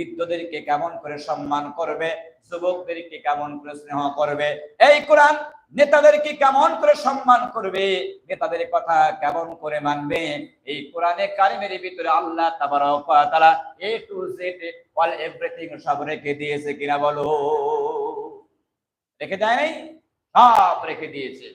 বৃদ্ধদেরকে কেমন করে সম্মান করবে? যুবকদেরকে কেমন করে স্নেহ করবে? এই কোরআন নেতাদেরকে কেমন করে সম্মান করবে? নেতাদের কথা কেমন করে মানবে? এই কোরআনে কারিমের ভিতরে আল্লাহ তাআলা A to Z all everything সব রেখে দিয়েছে কিনা বলো? রেখে দেয় নাই? সব রেখে দিয়েছে।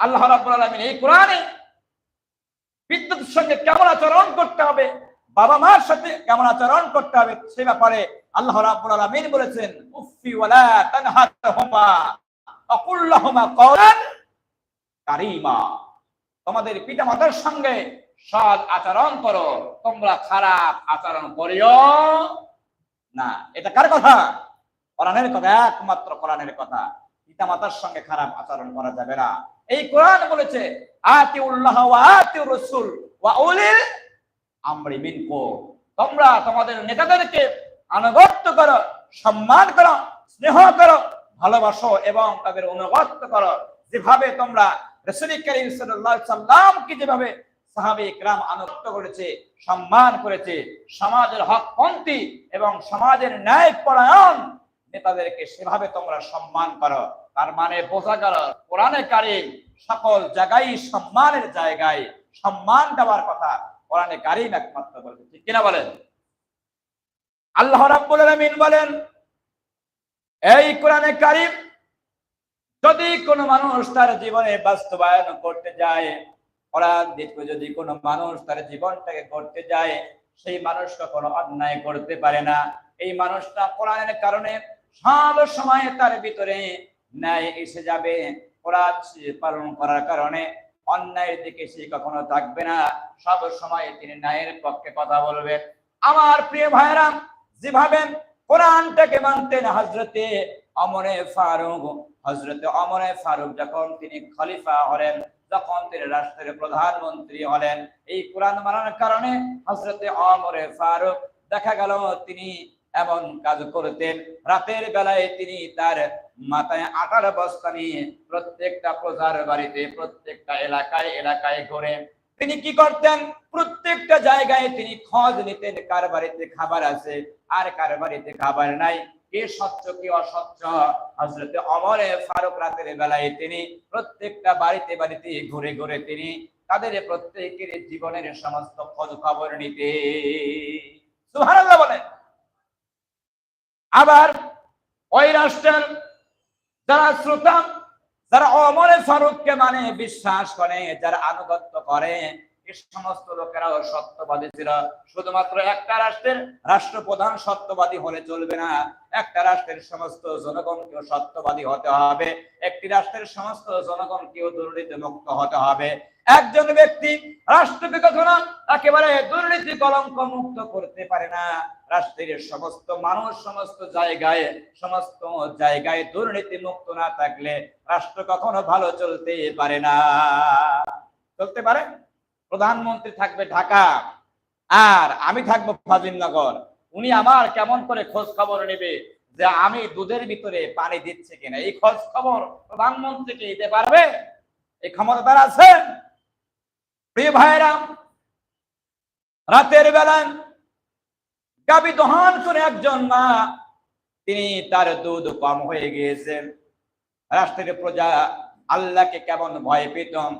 আল্লাহ রাব্বুল আলামিন এই কোরআনে বিদ্যুতের সঙ্গে কেমন আচরণ করতে হবে? বাবা মার সাথে কেমন আচরণ করতে হবে সে ব্যাপারে আল্লাহ রাব্বুল আলামিন বলেছেন উফি ওয়ালা তানহারহুমা আকুল্লাহুমা কওলান কারীমা। তোমাদের পিতামাতার সঙ্গে সৎ আচরণ করো, তোমরা খারাপ আচরণ করিও না। এটা কার কথা? কোরআনের কথা, একমাত্র কোরআনের কথা। পিতামাতার সঙ্গে খারাপ আচরণ করা যাবে না। এই কোরআন বলেছে, আতিউল্লাহ ওয়া আতিউর রাসূল ওয়া উলিল আমরি মিনকুম তোমরা তোমাদের নেতাদেরকে আনুগত্য করো, সম্মান করো, স্নেহ করো, ভালোবাসো এবং তাদের অনুগত্য করো। যেভাবে তোমরা রাসূল করিম আলাইহি সাল্লামকে যেভাবে সাহাবে ইকরাম আনুগত্য করেছে, সম্মান করেছে, সমাজের হকপন্থী এবং সমাজের ন্যায় পরায়ণ নেতাদেরকে সেভাবে তোমরা সম্মান করো। তার মানে বোঝা গেল, কোরআনে কারিম সকল জায়গায় সম্মানের জায়গায় সম্মান দেওয়ার কথা। কোরআনে কারিম একমাত্র বলছে ঠিক কিনা বলেন? আল্লাহ রাব্বুল আলামিন বলেন, এই কোরআনে কারিম, যদি কোনো মানুষ তার জীবনে বাস্তবায়ন করতে যায়, কোরআন দেখবে যদি কোনো মানুষ তার জীবনটাকে করতে যায়, সেই মানুষ কখনো অন্যায় করতে পারে না। এই মানুষটা কোরআনের কারণে সব সময় তার ভিতরে ন্যায় এসে যাবে। কোরআন পালন করার কারণে অন্যায়ের দিকে সে কখনো থাকবে না। সব সময় তিনি ন্যায়ের পক্ষে কথা বলবেন আমার প্রিয় ভাইরাম যেভাবে কোরআনটাকে মানতেন হজরতে অমরে ফারুক হজরতে অমরে ফারুক যখন তিনি খলিফা হলেন, যখন তিনি রাষ্ট্রের প্রধানমন্ত্রী হলেন, এই কোরআন মানার কারণে হজরতে অমরে ফারুক দেখা গেল তিনি এমন কাজ করতেন রাতের বেলায় তিনি তার মাথায় আটার বস্তা নিয়ে প্রত্যেকটা প্রজার বাড়িতে, প্রত্যেকটা এলাকায় এলাকায় ঘুরে তিনি কি করতেন? প্রত্যেকটা জায়গায় তিনি খোঁজ নিতেন কার বাড়িতে খাবার আছে আর কার বাড়িতে খাবার নাই। কে স্বচ্ছ, কি অস্বচ্ছ? হজরতে অমরে ফারুক রাতের বেলায় তিনি প্রত্যেকটা বাড়িতে বাড়িতে ঘুরে ঘুরে তিনি তাদের প্রত্যেকের জীবনের সমস্ত খোঁজ খবর নিতে সুবহানাল্লাহ বলেন। আবার ওই রাষ্ট্রের যারা শ্রোতা যারা অমরে ফারুককে মানে বিশ্বাস করে যারা আনুগত্য করে সমস্ত লোকেরাও সত্যবাদী ছিল শুধুমাত্র একটা রাষ্ট্রের রাষ্ট্রপ্রধান সত্যবাদী হলে চলবে না। একটা রাষ্ট্রের সমস্ত জনগণকেও সত্যবাদী হতে হবে। একটি রাষ্ট্রের সমস্ত জনগণকেও দুর্নীতি মুক্ত হতে হবে। একজন ব্যক্তি রাষ্ট্রকে একেবারে দুর্নীতি কলঙ্ক মুক্ত করতে পারে না। রাষ্ট্রের সমস্ত মানুষ সমস্ত জায়গায় সমস্ত জায়গায় দুর্নীতি মুক্ত না থাকলে রাষ্ট্র কখনো ভালো চলতে পারে না। চলতে পারে? প্রধানমন্ত্রী থাকবে ঢাকা। আর আমি থাকব ফাজিলনগর। উনি আমার কেমন করে খোঁজ খবর নেবে যে আমি দুধের ভিতরে পানি দিচ্ছে কিনা? এই খোঁজ খবর প্রধানমন্ত্রীকে দিতে পারবে? এই ক্ষমতা তার আছে প্রিয় ভাইরা রাতের বেলায় গাবি দহান করে একজন মা, তিনি তার দুধ কম হয়ে গিয়েছেন রাষ্ট্রের প্রজা আল্লাহকে কেমন ভয় পেতম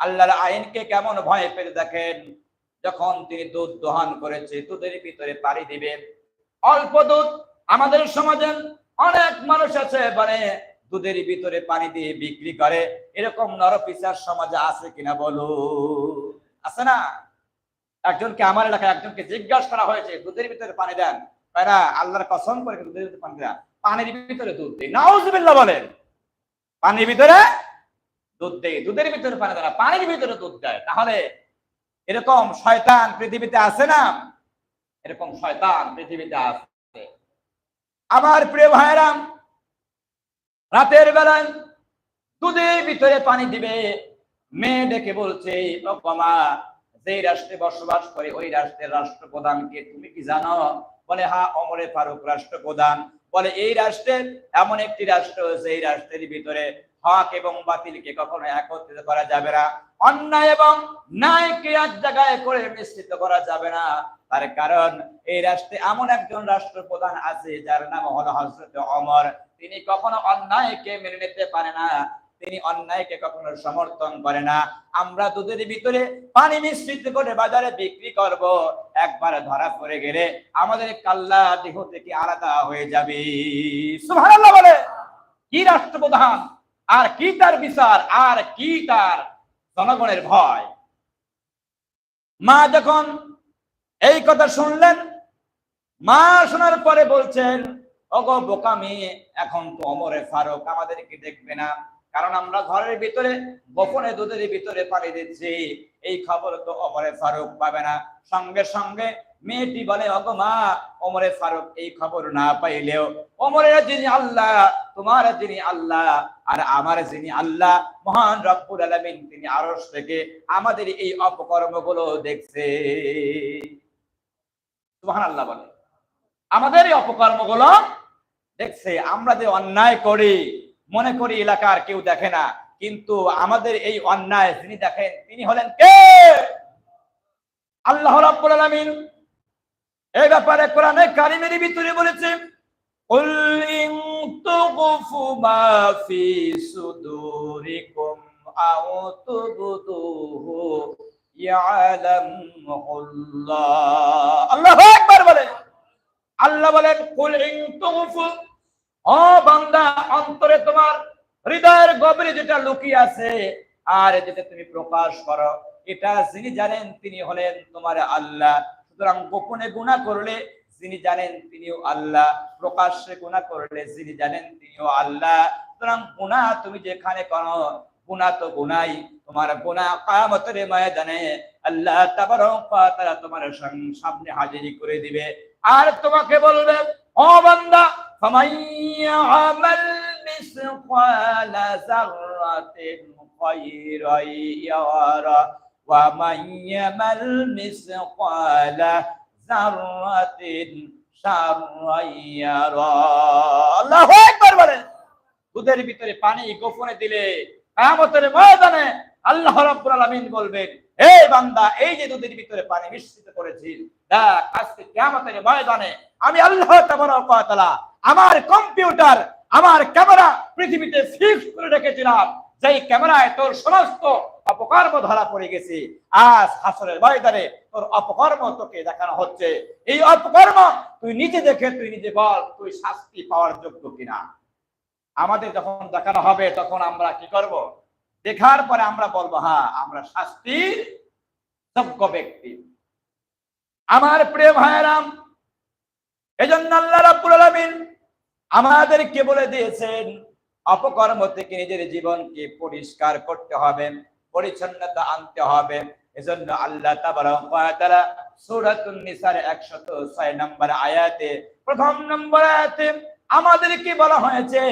আল্লাহর আইনকে কেমন ভয় পেতে দেখেন? যখন তিনি দুধ দহন করেছে, দুধের ভিতরে পাড়ি দিবেন অল্প দুধ আমাদের সমাজে অনেক মানুষ আছে মানে দুধের ভিতরে পানি দিয়ে বিক্রি করে। এরকম নরপিসার সমাজে আছে কিনা বলো আছে না? একজনকে আমার এলাকায় একজনকে জিজ্ঞাসা করা হয়েছে, দুধের ভিতরে পানি দেন। না? আল্লাহর কসম করে দুধের ভিতরে পানি দেন। পানির ভিতরে দুধ দেয়। নাউজুবিল্লাহ বলেন। পানির ভিতরে দুধ দেয়। দুধের ভিতরে পানি দেয় পানির ভিতরে দুধ দেয়। তাহলে এরকম শয়তান পৃথিবীতে আছে না? এরকম শয়তান পৃথিবীতে আছে। আমার প্রিয় ভাইরাম রাতের বেলায় দুধের ভিতরে পানি দিবে। মেয়ে ডেকে বলছে বাবা যে রাষ্ট্রে বসবাস করে, ওই রাষ্ট্রের রাষ্ট্রপ্রধানকে তুমি কি জানো? বলে হা অমরে ফারুক রাষ্ট্রপ্রধান। বলে, এই রাষ্ট্রের এমন একটি রাষ্ট্র সেই রাষ্ট্রের ভিতরে হক এবং বাতিলকে কখনো একত্রিত করা যাবে না। অন্যায় এবং ন্যায়কে এক জায়গায় করে মিশ্রিত করা যাবে না। তার কারণ, এই রাষ্ট্রে এমন একজন রাষ্ট্রপ্রধান আছে যার নাম হলো হজরত অমর তিনি কখনো অন্যায়কে মেনে নিতে পারে না। তিনি অন্যায়কে কখনো সমর্থন করে না। আমরা দুধের ভিতরে পানি মিশ্রিত করে বাজারে বিক্রি করব। একবার ধরা পড়ে গেলে আমাদের কাল্লা দেহ থেকে আলাদা হয়ে যাবে। সুবহানাল্লাহ বলে। কি রাষ্ট্রপ্রধান? আর কি তার বিচার, আর কি তার জনগণের ভয়? মা যখন এই কথা শুনলেন, মা শোনার পরে বলছেন, ওগো বোকা মেয়ে এখন তো অমরে ফারুক আমাদেরকে দেখবে না? কারণ আমরা ঘরের ভিতরে, গোপনে দুধের ভিতরে পানি দিচ্ছি। এই খবর তো অমরে ফারুক পাবে না। সঙ্গে সঙ্গে মেয়েটি বলে অগো মা, অমরে ফারুক এই খবর না পাইলেও অমরের যিনি আল্লাহ তোমার যিনি আল্লাহ আর আমার যিনি আল্লাহ, মহান রব্বুল আলামিন, তিনি আরশ থেকে আমাদের এই অপকর্মগুলো দেখছে। সুবহানাল্লাহ বলে। আমাদের এই অপকর্মগুলো দেখছে, আমরা যে অন্যায় করি, মনে করি এলাকার কেউ দেখে না, কিন্তু আমাদের এই অন্যায় যিনি দেখেন, তিনি হলেন কে? আল্লাহ রাব্বুল আলামিন। এই ব্যাপারে কোরআনে কারিমের ভিতরে বলেছে قل إن تغفوا ما في صدوركم أو تبدوه يعلمه الله الله أكبر বলে আল্লাহ বলেন কুল ইন তুগফু ও বান্দা অন্তরে তোমার হৃদয়ের গভীরে যেটা লুকিয়ে আছে আর যেটা তুমি প্রকাশ করো এটা যিনি জানেন তিনি হলেন তোমার আল্লাহ সুতরাং গোপনে গুনাহ করলে যিনি জানেন তিনিও আল্লাহ। প্রকাশ্যে গুনাহ করলে যিনি জানেন তিনিও আল্লাহ। সুতরাং গুনাহ তুমি যেখানে করো, গুনাহ তো গুনাই। তোমার গুনাহ কিয়ামতের ময়দানে আল্লাহ তাআলা তোমার সামনে হাজিরি করে দিবে। আর তোমাকে বলবে, ও বান্দা মিসকালা বলেন। দুধের ভিতরে পানি গোপনে দিলে কিয়ামতের ময়দানে আল্লাহ রাব্বুল আলামিন বলবেন এই বান্দা, এই যে দুধের ভিতরে পানি মিশ্রিত করেছিস দেখ, আজকে কিয়ামতের ময়দানে আমি আল্লাহ তাবারক ওয়া তাআলা আমার কম্পিউটার, আমার ক্যামেরা পৃথিবীতে ফিক্স করে রেখেছিলাম। যেই ক্যামেরায় তোর সমস্ত অপকর্ম ধরা পড়ে গেছে। আজ হাসরের ময়দানে তোর অপকর্ম তোকে দেখানো হচ্ছে। এই অপকর্ম তুই নিজে দেখে, তুই নিজে বল, তুই শাস্তি পাওয়ার যোগ্য কিনা? আমাদের যখন দেখানো হবে, তখন আমরা কি করব? দেখার পরে আমরা বলব হ্যাঁ আমরা শাস্তির যোগ্য ব্যক্তি। আমার প্রিয় ভাইরাম এজন্য আল্লাহ রাব্বুল আলামিন আমাদেরকে বলে দিয়েছেন, অপকর্ম থেকে নিজের জীবনকে পরিষ্কার করতে হবে। পরিচ্ছন্নতা আনতে হবে। এজন্য আল্লাহ তাবারক ওয়া তাআলা সূরাতুন নিসার 106 নম্বর আয়াতে, প্রথম নম্বর আয়াতে আমাদেরকে বলা হয়েছে,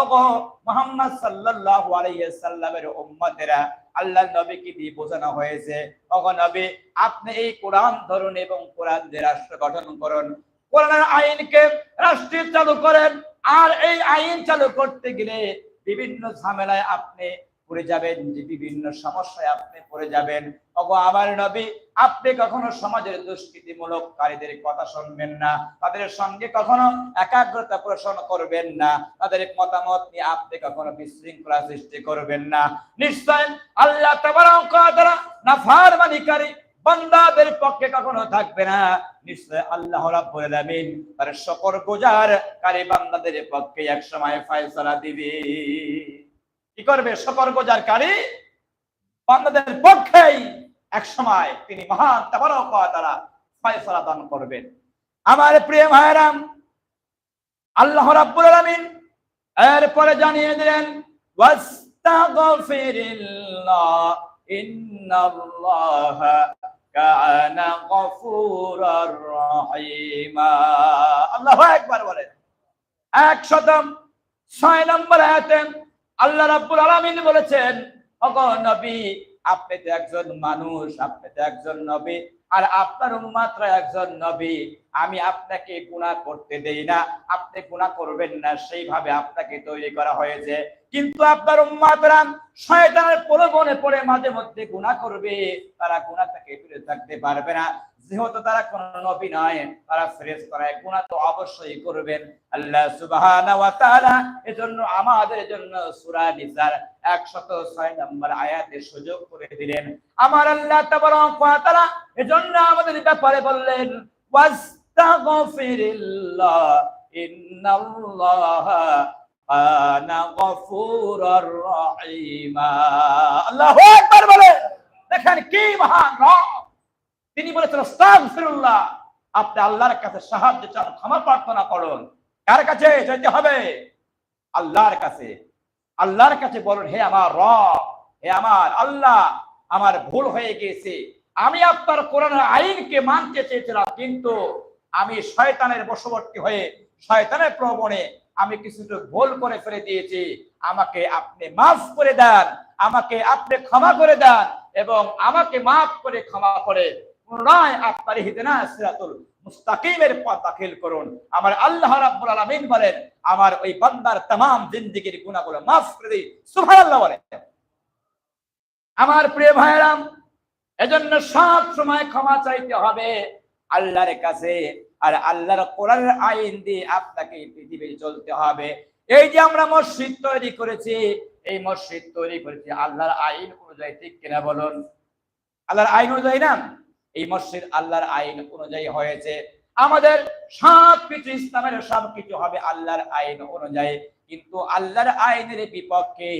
ওগো মুহাম্মদ সাল্লাল্লাহু আলাইহি সাল্লামের উম্মতেরা, আল্লাহ নবীকে দিয়ে বোঝানো হয়েছে, ওগো নবী, আপনি এই কোরআন ধরুন এবং কোরআন দিয়ে রাষ্ট্র গঠন করুন। কোরআনের আইনকে রাষ্ট্রে চালু করেন, আর এই আইন চালু করতে গেলে বিভিন্ন ঝামেলায় আপনি পড়ে যাবেন, যে বিভিন্ন সমস্যায় আপনি পড়ে যাবেন। ওগো, আমার নবী, আপনি কখনো সমাজের দুষ্কৃতিমূলক কারীদের কথা শুনবেন না। তাদের সঙ্গে কখনো একাগ্রতা পোষণ করবেন না। তাদের মতামত নিয়ে আপনি কখনো বিশৃঙ্খলা সৃষ্টি করবেন না। নিশ্চয় আল্লাহ ওয়া তাআলা বান্দাদের পক্ষে কখনো থাকবে না। নিশ্চয় আল্লাহ রাব্বুল তার শকর গুজার কারী বান্দাদের পক্ষে এক সময় ফয়সালা দিবে। কি করবে? শকর গুজার কারী বান্দাদের পক্ষেই এক সময় তিনি মহান তাবারক তাআলা ফয়সালা দান করবেন। আমার প্রিয় ভাইরাম আল্লাহ রাব্বুল আলামিন এরপরে জানিয়ে দিলেন, ওয়াস্তাগফিরিল্লাহ, ইন্নাল্লাহা কানা গফুরার রহিমা। আল্লাহু আকবার বলেন। 106 নম্বর আয়াতে আল্লাহ রাব্বুল আলামিন বলেছেন, ওগো নবী, আপনি তো একজন মানুষ, আপনি তো একজন নবী, আর আপনার উম্মাতরা একজন নবী। আমি আপনাকে গুণা করতে দেই না, আপনি গুণা করবেন না, সেইভাবে আপনাকে তৈরি করা হয়েছে। কিন্তু আপনার উম্মাতরা শয়তানের প্রলোভনে পড়ে মাঝে মধ্যে গুণা করবে। তারা গুণা থেকে ফিরে থাকতে পারবে না। যেহেতু তারা কোন নবী নয় তারা ফ্রেশ করায় গুণা তো অবশ্যই করবেন। আল্লাহ সুবহানাহু ওয়া তাআলা এজন্য আমাদের জন্য সূরা নিসার 106 নম্বর আয়াতে সুযোগ করে দিলেন। আমার আল্লাহ তাবারক ওয়া তাআলা এজন্য আমাদের ব্যাপারে বললেন, ওয়াস্তাগফিরিল্লাহ, ইন্নাল্লাহা কানা গফুরার রহিমা। আল্লাহু আকবার বলে, দেখেন কি মহান রব। তিনি বলেছেন, আস্তাগফিরুল্লাহ। আপনি আল্লাহর কাছে সাহায্য চান, ক্ষমা প্রার্থনা করুন। কার কাছে? যেতে হবে। আল্লাহর কাছে। আল্লাহর কাছে বলুন, হে আমার রব, হে আমার আল্লাহ, আমার ভুল হয়ে গিয়েছে। আমি আপনার কোরআনের আইনকে মানতে চেয়েছিলাম, কিন্তু আমি শয়তানের বশবর্তী হয়ে, শয়তানের প্রবণে আমি কিছুটা ভুল করে ফেলে দিয়েছি। আমাকে আপনি মাফ করে দেন, আমাকে আপনি ক্ষমা করে দেন এবং আমাকে মাফ করে ক্ষমা করে পুনরায় আপনার হিদেনা সিরাতুল মুস্তাকিমের পথ দাখিল করুন আমার আল্লাহ রাব্বুল আলামিন বলেন আমার ওই বান্দার तमाम জিন্দেগীর গুনাহগুলো মাফ করে দিই সুবহানাল্লাহ বলেন আমার প্রিয় ভাইরাম এজন্য সব সময় ক্ষমা চাইতে হবে আল্লাহর কাছে আর আল্লাহর কোরআনের আইন দিয়ে আপনাকে এই পৃথিবীতে চলতে হবে এই যে আমরা মসজিদ তৈরি করেছি এই মসজিদ তৈরি করেছি আল্লাহর আইন অনুযায়ী ঠিক কিনা বলুন আল্লাহর আইন অনুযায়ী না এই মসজিদ আল্লাহর আইন অনুযায়ী হয়েছে। আমাদের সব কিছু ইসলামের সব কিছু হবে আল্লাহর আইন অনুযায়ী। কিন্তু আল্লাহর আইনের বিপক্ষে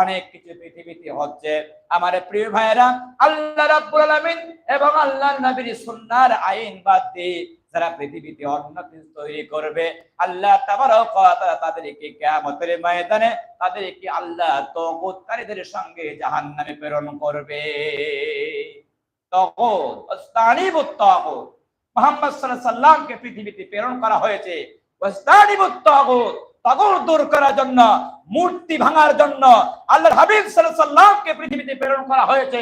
অনেক কিছু পৃথিবীতে হচ্ছে। আমার প্রিয় ভাইয়েরা, আল্লাহ রাব্বুল আলামিন এবং আল্লাহর নবীর সুন্নাহর আইন বাদ দিয়ে যারা পৃথিবীতে অন্য কিছু তৈরি করবে, আল্লাহ তাআলা তাদেরকে কিয়ামতের ময়দানে তাদেরকে আল্লাহ তগুতকারীদের সঙ্গে জাহান্নামে প্রেরণ করবে। পৃথিবীতে প্রেরণ করা হয়েছে। দূর করার জন্য, মূর্তি ভাঙার জন্য পৃথিবীতে প্রেরণ করা হয়েছে।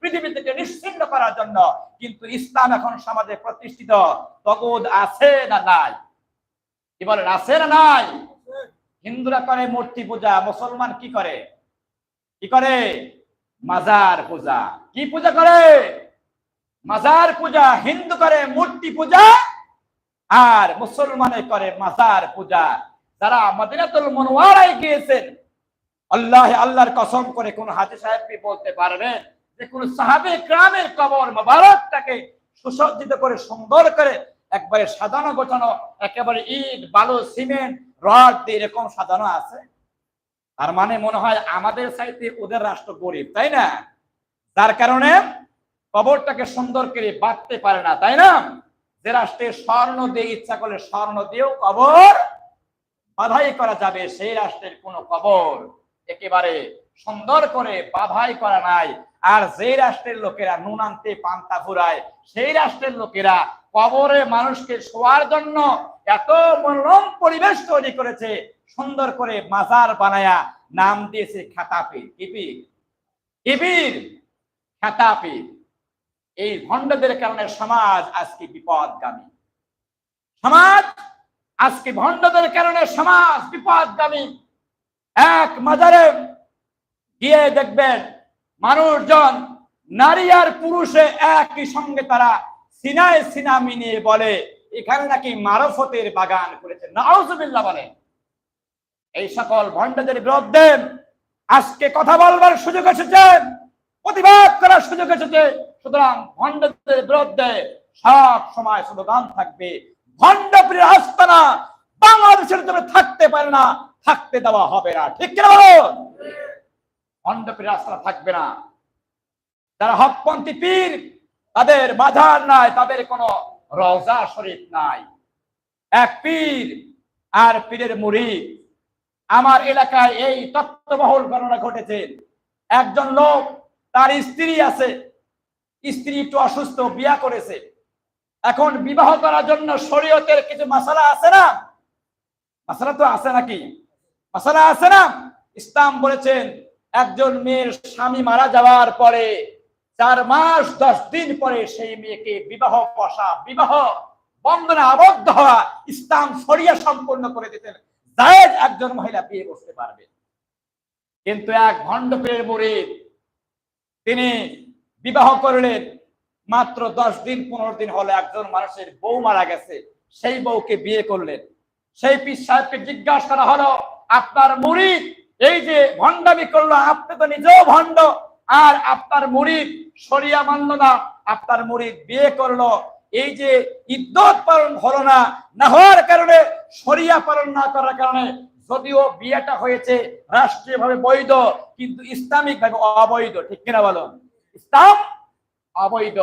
পৃথিবী থেকে নিশ্চিন্ন করার জন্য। কিন্তু ইসলাম এখন সমাজে প্রতিষ্ঠিত। তগুদ আছে না নাই? কি বলেন, আছে না নাই? হিন্দুরা করে মূর্তি পূজা, মুসলমান কি করে? কি করে? মাজার পূজা। কি পূজা করে? মাজার পূজা, হিন্দু করে মূর্তি পূজা আর মুসলমানে করে মাজার পূজা। যারা মদিনাতুল মনোয়ারায় গিয়েছেন, আল্লাহ আল্লাহর কসম করে কোন হাজি সাহেবকে বলতে পারবেন যে কোন সাহাবে গ্রামের কবর মোবারকটাকে সুসজ্জিত করে, সুন্দর করে একবারে সাজানো গোছানো, একেবারে ইট, বালু, সিমেন্ট, রড দিয়ে এরকম সাজানো আছে? তার মানে মনে হয় আমাদের চাইতে ওদের রাষ্ট্র গরিব, তাই না? তার কারণে কবরটাকে সুন্দর করে বাঁধতে পারে না, তাই না? যে রাষ্ট্রে স্বর্ণ দিয়ে ইচ্ছা করলে স্বর্ণ দিয়েও কবর বাধাই করা যাবে, সেই রাষ্ট্রের কোনো কবর একেবারে সুন্দর করে বাধাই করা নাই। আর যে রাষ্ট্রের লোকেরা নুন আনতে, পান্তা ফুরায়, সেই রাষ্ট্রের লোকেরা কবরে মানুষকে শোয়ার জন্য এত মনোরম পরিবেশ তৈরি করেছে, সুন্দর করে মাজার বানায়া নাম দিয়েছে খাতাপীর কিপির কিপির খাতাপীর। এই ভণ্ডদের কারণে সমাজ আজকে বিপদগামী। সমাজ আজকে ভণ্ডদের কারণে সমাজ বিপদগামী। এক মাজারে গিয়ে দেখবেন মানুষজন নারী আর পুরুষে একই সঙ্গে তারা সিনায় সিনা মিনিয়ে বলে, এখানে নাকি মারফতের বাগান করেছে। নাউজুবিল্লাহ বলে এই সকল ভণ্ডদের বিরুদ্ধে আজকে কথা বলবার সুযোগ এসেছে, প্রতিবাদ করার সুযোগ এসেছে। সুতরাং ভণ্ডদের বিরুদ্ধে সব সময় স্লোগান থাকবে ভণ্ডপ্রিয় আস্তানা বাংলাদেশের জন্য থাকতে পারে না, থাকতে দেওয়া হবে না। ঠিক কিনা বলো ভণ্ডপ্রিয় আস্তানা থাকবে না। যারা হকপন্থী পীর, তাদের বাজার নাই, তাদের কোনো রওজা শরীফ নাই। এক পীর আর পীরের মুড়ি। আমার এলাকায় এই তত্ত্ববহুল ঘটনা ঘটেছে। একজন লোক, তার স্ত্রী আছে। স্ত্রী একটু অসুস্থ, বিয়া করেছে। এখন বিবাহ করার জন্য শরীয়তের কিছু মশালা আছে না? মশালা তো আছে নাকি? মশালা আছে না? ইসলাম বলেছেন একজন মেয়ের স্বামী মারা যাওয়ার পরে চার মাস, দশ দিন পরে সেই মেয়েকে বিবাহ বসা, বিবাহ বন্ধনে আবদ্ধ হওয়া ইসলাম সরিয়া সম্পূর্ণ করে দিতেন। জায়েজ একজন মহিলা বিয়ে করতে পারবে। কিন্তু এক ভণ্ডপের মুরিদ তিনি বিবাহ করলেন। মাত্র দশ দিন, পনেরো দিন হলে একজন মানুষের বউ মারা গেছে। সেই বউকে বিয়ে করলেন। সেই পিস সাহেবকে জিজ্ঞাসা করা হলো, আপনার মুরিদ এই যে ভণ্ডামি করল, আপনি তো নিজেও ভণ্ড, আর আপনার মুরিদ সরিয়া মানল না, আপনার মুরিদ বিয়ে করল। এই যে ইদ্যত পালন হলো না হওয়ার কারণে, সরিয়া পালন না করার কারণে যদিও বিয়েটা হয়েছে রাষ্ট্রীয় ভাবে বৈধ, কিন্তু ইসলামিক ভাবে অবৈধ, ঠিক কিনা বলো? ইসলাম অবৈধ।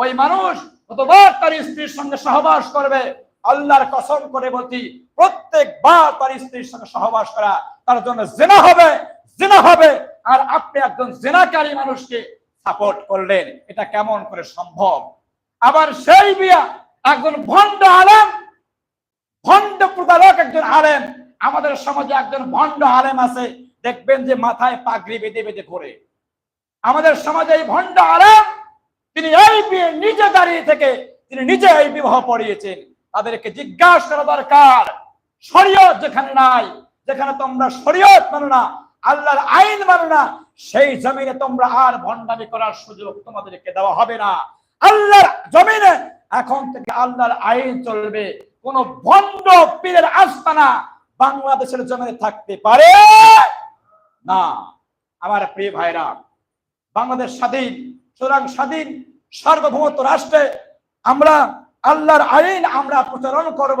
ওই মানুষ কতবার তার স্ত্রীর সঙ্গে সহবাস করবে? আল্লাহর কসম করে বলছি, প্রত্যেকবার তার স্ত্রীর সঙ্গে সহবাস করা তার জন্য জেনা হবে জেনা হবে। আর আপনি একজন জেনাকারী মানুষকে সাপোর্ট করলেন, এটা কেমন করে সম্ভব? আবার সেই বিয়া একজন ভণ্ড আলেম, ভণ্ড প্রতারক একজন আলেম। আমাদের সমাজে একজন ভণ্ড আলেম আছে, দেখবেন যে মাথায় পাগড়ি বেঁধে বেঁধে ঘোরে। আমাদের সমাজে এই ভণ্ড আলেম, তিনি এই বিয়ে নিজে দাঁড়িয়ে থেকে তিনি নিজে এই বিবাহ পড়িয়েছেন। তাদেরকে জিজ্ঞাসা করা দরকার, শরীয়ত যেখানে নাই যেখানে তোমরা শরীয়ত মানো না, আল্লাহর আইন মানো না, সেই জমিনে তোমরা আর ভণ্ডামি করার সুযোগ তোমাদেরকে দেওয়া হবে না। আল্লাহর জমিনে এখন থেকে আল্লাহর আইন চলবে। কোন ভণ্ড পীরের আস্তানা বাংলাদেশের জমিনে থাকতে পারে না। আমার প্রিয় ভাইরা, বাংলাদেশ স্বাধীন, সুতরাং স্বাধীন সার্বভৌমত্ব রাষ্ট্রে আমরা আল্লাহর আইন আমরা প্রচলন করব।